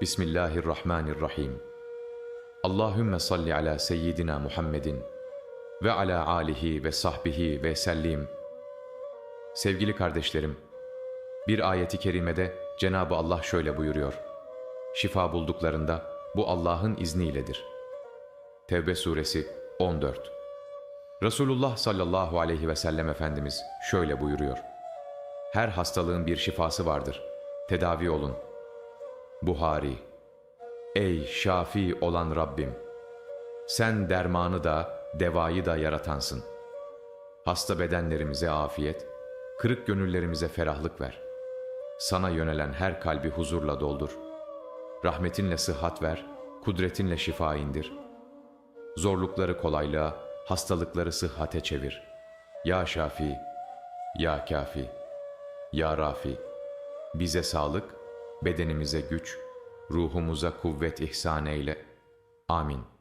Bismillahirrahmanirrahim. Allahümme salli ala seyyidina Muhammedin ve ala alihi ve sahbihi ve sellim. Sevgili kardeşlerim, bir ayeti kerimede Cenab-ı Allah şöyle buyuruyor. Şifa bulduklarında bu Allah'ın izniyledir. Tevbe suresi 14 Resulullah sallallahu aleyhi ve sellem Efendimiz şöyle buyuruyor. Her hastalığın bir şifası vardır. Tedavi olun. Buhari Ey şafi olan Rabbim! Sen dermanı da, devayı da yaratansın. Hasta bedenlerimize afiyet, kırık gönüllerimize ferahlık ver. Sana yönelen her kalbi huzurla doldur. Rahmetinle sıhhat ver, kudretinle şifa indir. Zorlukları kolaylığa, hastalıkları sıhhate çevir. Ya Şafi, Ya Kafi, Ya Rafi, bize sağlık, bedenimize güç, ruhumuza kuvvet ihsan eyle. Amin.